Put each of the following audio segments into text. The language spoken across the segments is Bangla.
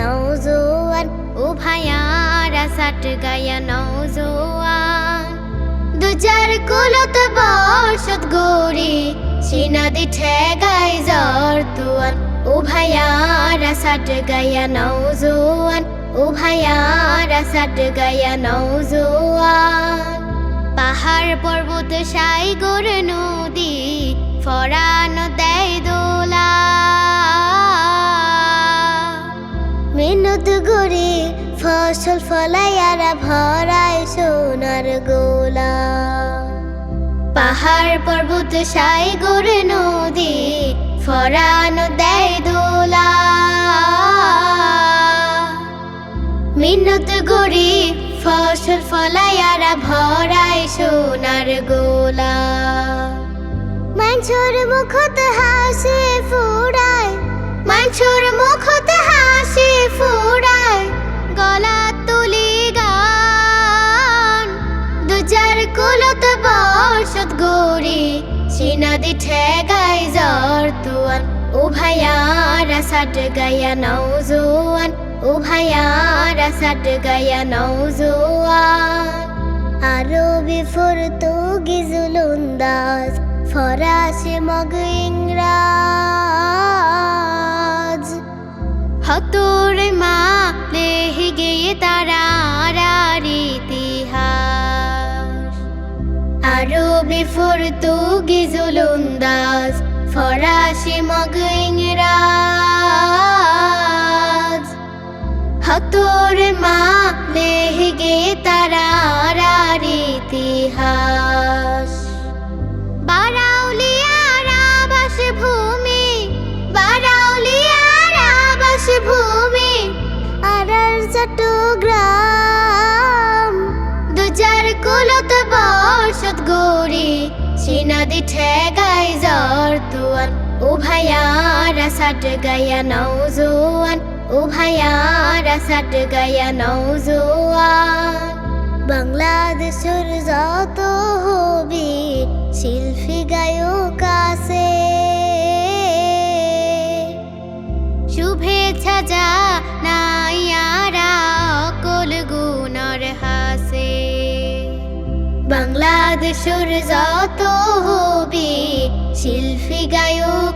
নৌজোয়ান উভয়ারা সাট গায়া নৌজোয়ান দুজার কুলত বর্ষত গৌরী, সিনাদি ঠেগাই জ্বর তুয়ান নৌজোয়ান উভয়ারা সাট গায়া নৌজোয়ান পাহাড় পর্বত সাইগর নদী, ফরানো গড়ে ফসল ফলাইয়ারা ভরায় সোনার গোলা। পাহাড় পর্বত সাইগর নদী ফরানো দেয় দোলা। মিনত গড়ি ফসল ফলাইয়ারা ভরায় সোনার গোলা। মাঞ্ছর মুখত হাসি ফুড়ায় মাঞ্ছর মুখত হাসি ফুড়ায় গলা তুলি গান। দুজার কুলত বর্ষত গড়ি সিনাদি ঠেগাই জ্বর তুয়ান। উভয়ারা সাট গায়া নৌজোয়ান উভয়ারা সাট গায়া নৌজোয়ান আরবি পর্তুগিজুলুন্দাজ ফরাসি মগ ইংরাজ। হতরে মা লেহে গিয়ে তারা ইতিহাস। আরবি পর্তুগিজুলুন্দাজ ফরাসি মগ হতরে মা লেহে গিয়ে তারা ইতিহাস। চট্টগ্রাম। দুজার কুলত বর্ষত গৌরী সিনাদি ঠেগাই জ্বর তুয়ান। উভয়ারা সাট গায়া নৌজোয়ান উভয়ারা সাট গায়া নৌজোয়ান বাংলাদেশের যত হবি শিল্পী গায়ক আছে। শুভেচ্ছা যা নাইয়ারা বাংলাদেশের যত হবি শিল্পী গায়ক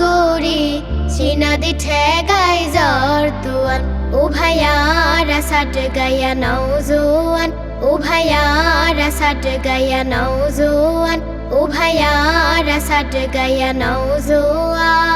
গৌরী সিনাদি ঠেগাই জর তুয়ান। উভয়ারা সাট গায়া নৌজোয়ান উভয়ারা সাট গায়া নৌজোয়ান উভয়ারা সাট গায়া নৌজোয়ান